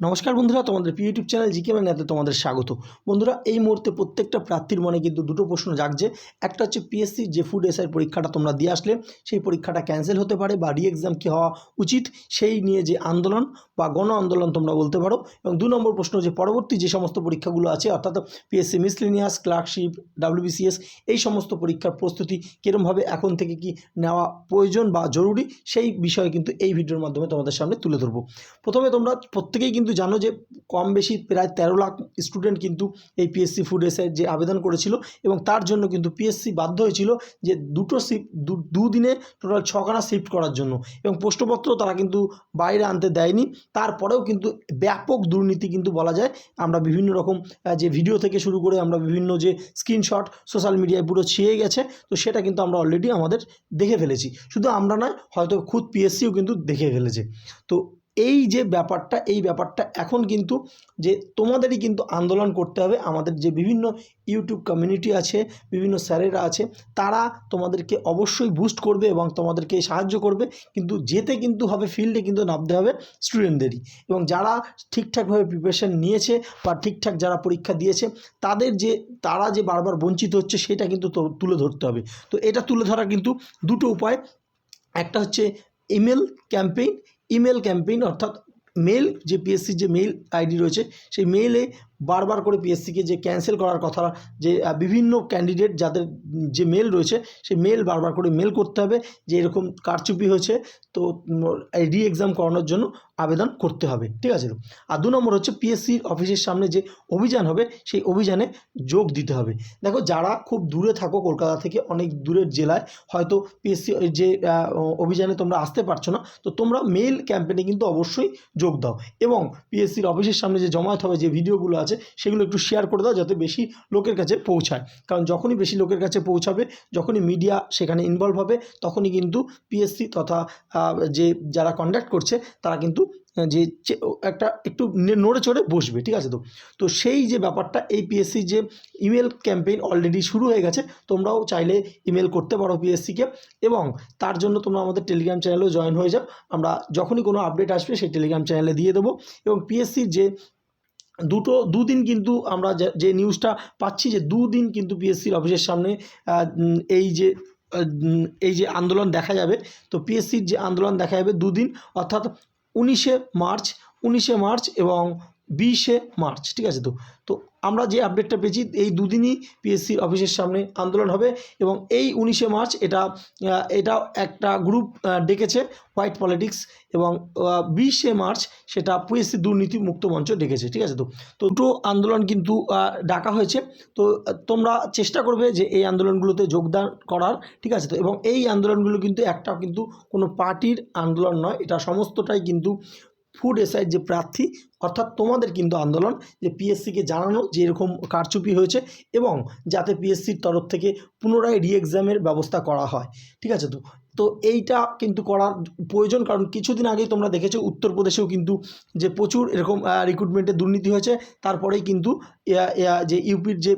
নমস্কার বন্ধুরা, তোমাদের প্রিয় ইউটিউব চ্যানেল জিকে ম্যানাতে তোমাদের স্বাগত। বন্ধুরা, এই মুহূর্তে প্রত্যেকটা প্রার্থীর মনে কিন্তু দুটো প্রশ্ন জাগছে। একটা হচ্ছে পিএসসি যে ফুড এসআই পরীক্ষাটা তোমরা দিয়ে আসলে, সেই পরীক্ষাটা ক্যান্সেল হতে পারে বা রি এক্সাম কী হওয়া উচিত, সেই নিয়ে যে আন্দোলন বা গণ আন্দোলন তোমরা বলতে পারো। এবং দু নম্বর প্রশ্ন যে পরবর্তী যে সমস্ত পরীক্ষাগুলো আছে, অর্থাৎ পিএসসি মিসলিনিয়াস ক্লার্কশিপ ডাব্লিউবিসিএস এই সমস্ত পরীক্ষার প্রস্তুতি কীরমভাবে এখন থেকে কি নেওয়া প্রয়োজন বা জরুরি, সেই বিষয়ে কিন্তু এই ভিডিওর মাধ্যমে তোমাদের সামনে তুলে ধরবো। প্রথমে তোমরা প্রত্যেকেই কিন্তু জানো যে কম বেশি প্রায় তেরো লাখ স্টুডেন্ট কিন্তু এই পিএসসি ফুড এসের যে আবেদন করেছিল এবং তার জন্য কিন্তু পিএসসি বাধ্য হয়েছিল যে দুটো শিফট দুদিনে টোটাল ছখানা শিফট করার জন্য এবং প্রশ্নপত্র তারা কিন্তু বাইরে আনতে দেয়নি। তারপরেও কিন্তু ব্যাপক দুর্নীতি কিন্তু বলা যায়। আমরা বিভিন্ন রকম যে ভিডিও থেকে শুরু করে আমরা বিভিন্ন যে স্ক্রিনশট সোশ্যাল মিডিয়ায় পুরো ছিঁড়ে গেছে, তো সেটা কিন্তু আমরা অলরেডি আমাদের দেখে ফেলেছি। শুধু আমরা নয়, হয়তো খুদ পিএসসিও কিন্তু দেখে ফেলেছে। তো এই যে ব্যাপারটা, এই ব্যাপারটা এখন কিন্তু যে তোমাদেরই কিন্তু আন্দোলন করতে হবে। আমাদের যে বিভিন্ন ইউটিউব কমিউনিটি আছে, বিভিন্ন স্যারেরা আছে, তারা তোমাদেরকে অবশ্যই বুস্ট করবে এবং তোমাদেরকে সাহায্য করবে। কিন্তু যেতে কিন্তু হবে ফিল্ডে কিন্তু নামতে হবে স্টুডেন্টদেরই এবং যারা ঠিকঠাকভাবে প্রিপারেশান নিয়েছে বা ঠিকঠাক যারা পরীক্ষা দিয়েছে, তাদের যে, তারা যে বারবার বঞ্চিত হচ্ছে, সেটা কিন্তু তুলে ধরতে হবে। তো এটা তুলে ধরা কিন্তু দুটো উপায়। একটা হচ্ছে ইমেল ক্যাম্পেইন ইমেল ক্যাম্পেইন অর্থাৎ মেল যে পিএসসির যে মেল আইডি রয়েছে সেই মেইলে বারবার করে পিএসসিকে যে ক্যান্সেল করার কথা, যে বিভিন্ন ক্যান্ডিডেট যাদের, যে মেল রয়েছে, সেই মেল বারবার করে মেল করতে হবে, যে এরকম কারচুপি হয়েছে, তো রি এক্সাম করানোর জন্য আবেদন করতে হবে। ঠিক আছে? আর দু নম্বর হচ্ছে পিএসসির অফিসের সামনে যে অভিযান হবে, সেই অভিযানে যোগ দিতে হবে। দেখো, যারা খুব দূরে থাকো, কলকাতা থেকে অনেক দূরের জেলায়, হয়তো পিএসসি যে অভিযানে তোমরা আসতে পারছ না, তো তোমরা মেল ক্যাম্পেইনে কিন্তু অবশ্যই যোগ দাও। এবং পিএসসির অফিসের সামনে যে জমায়েত হবে, যে ভিডিওগুলো আছে, সেগুলো একটু শেয়ার করে দাও যাতে বেশি লোকের কাছে পৌঁছায়। কারণ যখনই বেশি লোকের কাছে পৌঁছাবে, যখনই মিডিয়া সেখানে ইনভলভ হবে, তখনই কিন্তু পিএসসি তথা যে যারা কন্ডাক্ট করছে, তারা কিন্তু যে একটা একটু নড়ে চড়ে বসবে, ঠিক আছে তো? তো সেই যে ব্যাপারটা, এই পিএসসি যে ইমেল ক্যাম্পেইন অলরেডি শুরু হয়ে গেছে, তোমরাও চাইলে ইমেল করতে পারো পিএসসিকে এবং তার জন্য তোমরা আমাদের টেলিগ্রাম চ্যানেলেও জয়েন হয়ে যাও। আমরা যখনই কোনো আপডেট আসবে, সেই টেলিগ্রাম চ্যানেলে দিয়ে দেবো এবং পিএসসির যে দুটো, দুদিন কিন্তু আমরা যে- নিউজটা পাচ্ছি যে দুদিন কিন্তু পিএসসির অফিসের সামনে এই যে এই যে আন্দোলন দেখা যাবে। তো পিএসসির যে আন্দোলন দেখা যাবে দুদিন, অর্থাৎ উনিশে মার্চ উনিশে মার্চ এবং বিশে মার্চ, ঠিক আছে তো? তো আমরা যে আপডেটটা পেয়েছি, এই দুদিনই পিএসসির অফিসের সামনে আন্দোলন হবে এবং এই উনিশে মার্চ এটা এটা একটা গ্রুপ ডেকেছে হোয়াইট পলিটিক্স এবং বিশে মার্চ সেটা পিএসসি দুর্নীতি মুক্ত মঞ্চ ডেকেছে, ঠিক আছে তো? তো দুটো আন্দোলন কিন্তু ডাকা হয়েছে। তো, তোমরা চেষ্টা করবে যে এই আন্দোলনগুলোতে যোগদান করার, ঠিক আছে তো? এবং এই আন্দোলনগুলো কিন্তু একটাও কিন্তু কোনো পার্টির আন্দোলন নয়, এটা সমস্তটাই কিন্তু ফুড এসআই যে প্রার্থী অর্থাৎ তোমাদের কিন্তু আন্দোলন যে পিএসসিকে জানানো যে এরকম কারচুপি হয়েছে এবং যাতে পিএসসির তরফ থেকে পুনরায় রি এক্সামের ব্যবস্থা করা হয়। ঠিক আছে তো? তো এইটা কিন্তু করার প্রয়োজন কারণ কিছুদিন আগেই তোমরা দেখেছ উত্তরপ্রদেশেও কিন্তু যে প্রচুর এরকম রিক্রুটমেন্টে দুর্নীতি হয়েছে। তারপরেই কিন্তু যে ইউপির যে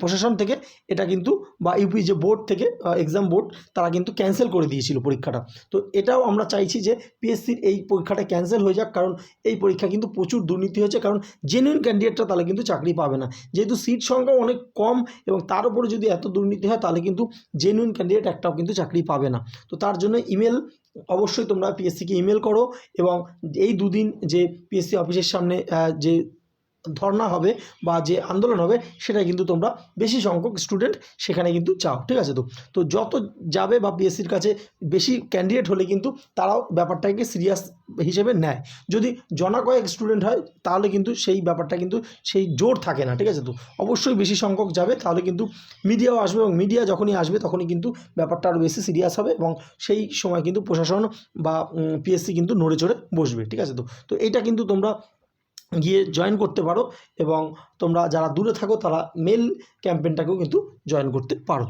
প্রশাসন থেকে এটা কিন্তু বা ইউপি যে বোর্ড থেকে এক্সাম বোর্ড তারা কিন্তু ক্যান্সেল করে দিয়েছিল পরীক্ষাটা। তো এটাও আমরা চাইছি যে পিএসসির এই পরীক্ষাটা ক্যান্সেল হয়ে যাক কারণ এই পরীক্ষা কিন্তু প্রচুর দুর্নীতি হয়েছে, কারণ জেনুইন ক্যান্ডিডেটরা তাহলে কিন্তু চাকরি পাবে না। যেহেতু সিট সংখ্যা অনেক কম এবং তার উপরে যদি এত দুর্নীতি হয়, তাহলে কিন্তু জেনুইন ক্যান্ডিডেট একটাও কিন্তু চাকরি পাবে না। তো তার জন্য ইমেল অবশ্যই তোমরা পিএসসিকে ইমেল করো এবং এই দুদিন যে পিএসসি অফিসের সামনে যে ধর্না হবে বা যে আন্দোলন হবে সেটা কিন্তু তোমরা বেশি সংখ্যক স্টুডেন্ট সেখানে কিন্তু চাও, ঠিক আছে তো? তো যত যাবে বা পিএসসির কাছে বেশি ক্যান্ডিডেট হলে কিন্তু তারাও ব্যাপারটাকে সিরিয়াস হিসেবে নেয়। যদি জনা কয়েক স্টুডেন্ট হয়, তাহলে কিন্তু সেই ব্যাপারটা কিন্তু সেই জোর থাকে না, ঠিক আছে তো? অবশ্যই বেশি সংখ্যক যাবে, তাহলে কিন্তু মিডিয়াও আসবে এবং মিডিয়া যখনই আসবে তখনই কিন্তু ব্যাপারটা আরও বেশি সিরিয়াস হবে এবং সেই সময় কিন্তু প্রশাসন বা পিএসসি কিন্তু নড়ে চড়ে বসবে, ঠিক আছে তো? তো এইটা কিন্তু তোমরা গিয়ে জয়েন করতে পারো এবং তোমরা যারা দূরে থাকো তারা মেল ক্যাম্পেনটাকেও কিন্তু জয়েন করতে পারো।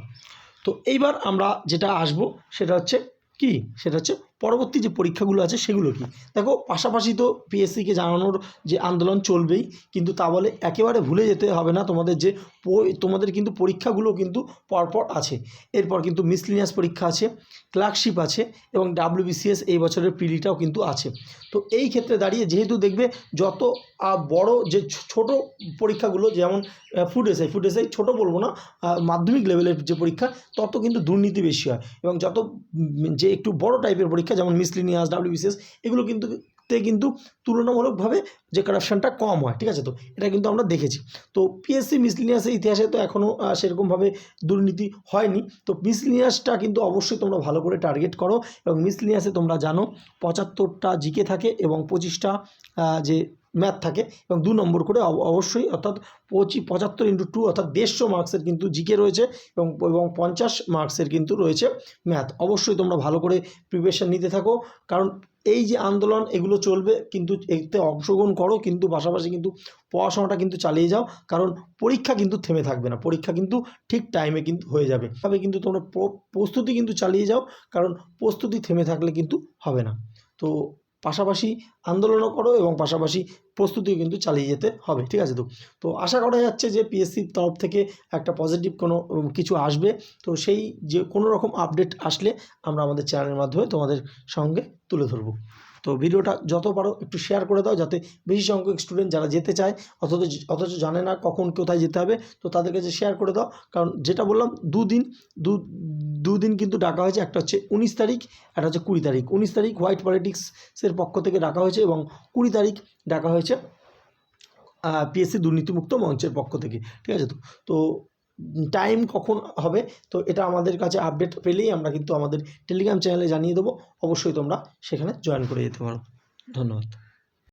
তো এইবার আমরা যেটা আসব সেটা হচ্ছে কি? সেটা হচ্ছে পরবর্তী যে পরীক্ষাগুলো আছে সেগুলো কি? দেখো, পাশাপাশি তো পিএসসিকে জানানোর যে আন্দোলন চলবেই, কিন্তু তা বলে একেবারে ভুলে যেতে হবে না তোমাদের যে তোমাদের কিন্তু পরীক্ষাগুলো কিন্তু পরপর আছে। এরপর কিন্তু মিসলিনিয়াস পরীক্ষা আছে ক্লার্কশিপ আছে এবং ডাব্লিউবিসিএস এই বছরের পিলিটাও কিন্তু আছে। তো এই ক্ষেত্রে দাঁড়িয়ে যেহেতু দেখবে যত বড় যে ছোট পরীক্ষাগুলো যেমন ফুড এসআই ফুড এসআই ছোটো বলব না মাধ্যমিক লেভেলের যে পরীক্ষা, তত কিন্তু দুর্নীতি বেশি হয়। এবং যত যে একটু বড় টাইপের পরীক্ষা যেমন মিসলিনিয়াস ডাব্লিউবিসিএস এগুলো কিন্তু তে কিন্তু তুলনামূলকভাবে যে কারাপশনটা কম হয়, ঠিক আছে তো? এটা কিন্তু আমরা দেখেছি। তো পিএসসি মিসলিনিয়াসের ইতিহাসে তো এখনও সেরকমভাবে দুর্নীতি হয়নি। তো মিসলিনিয়াসটা কিন্তু অবশ্যই তোমরা ভালো করে টার্গেট করো এবং মিসলিনিয়াসে তোমরা জানো, পঁচাত্তরটা জিকে থাকে এবং পঁচিশটা যে ম্যাথ থাকে এবং দু নম্বর করে অব- অবশ্যই অর্থাৎ পঁচি, পঁচাত্তর ইন্টু টু অর্থাৎ দেড়শো মার্কসের কিন্তু জিকে রয়েছে এবং এবং পঞ্চাশ মার্কসের কিন্তু রয়েছে ম্যাথ অবশ্যই তোমরা ভালো করে প্রিপারেশান নিতে থাকো। কারণ এই যে আন্দোলন, এগুলো চলবে কিন্তু এতে অংশগ্রহণ করো কিন্তু পাশাপাশি কিন্তু পড়াশোনাটা কিন্তু চালিয়ে যাও, কারণ পরীক্ষা কিন্তু থেমে থাকবে না। পরীক্ষা কিন্তু ঠিক টাইমে কিন্তু হয়ে যাবে। তবে কিন্তু তোমরা প্রস্তুতি কিন্তু চালিয়ে যাও, কারণ প্রস্তুতি থেমে থাকলে কিন্তু হবে না। তো পাশাপাশি আন্দোলনও করো এবং পাশাপাশি প্রস্তুতিও কিন্তু চালিয়ে যেতে হবে, ঠিক আছে তো? তো আশা করা যাচ্ছে যে পিএসসির তরফ থেকে একটা পজিটিভ কোনো কিছু আসবে। তো সেই যে কোনো রকম আপডেট আসলে আমরা আমাদের চ্যানেলের মাধ্যমে তোমাদের সঙ্গে তুলে ধরবো। তো ভিডিওটা যত পারো একটু শেয়ার করে দাও যাতে বেশি সংখ্যক স্টুডেন্ট যারা যেতে চায়, অথচ অথচ জানে না কখন কোথায় যেতে হবে, তো তাদের কাছে শেয়ার করে দাও। কারণ যেটা বললাম, দুদিন, দু, দুদিন কিন্তু ডাকা হয়েছে, একটা হচ্ছে উনিশ তারিখ, একটা হচ্ছে কুড়ি তারিখ। উনিশ তারিখ হোয়াইট পলিটিক্সের পক্ষ থেকে ডাকা হয়েছে এবং কুড়ি তারিখ ডাকা হয়েছে পিএসসি দুর্নীতিমুক্ত মঞ্চের পক্ষ থেকে। ঠিক আছে তো? তো টাইম কখন হবে, তো এটা আমাদের কাছে আপডেট পেলেই আমরা কিন্তু আমাদের টেলিগ্রাম চ্যানেলে জানিয়ে দেবো। অবশ্যই তোমরা সেখানে জয়েন করে যেতে পারো। ধন্যবাদ।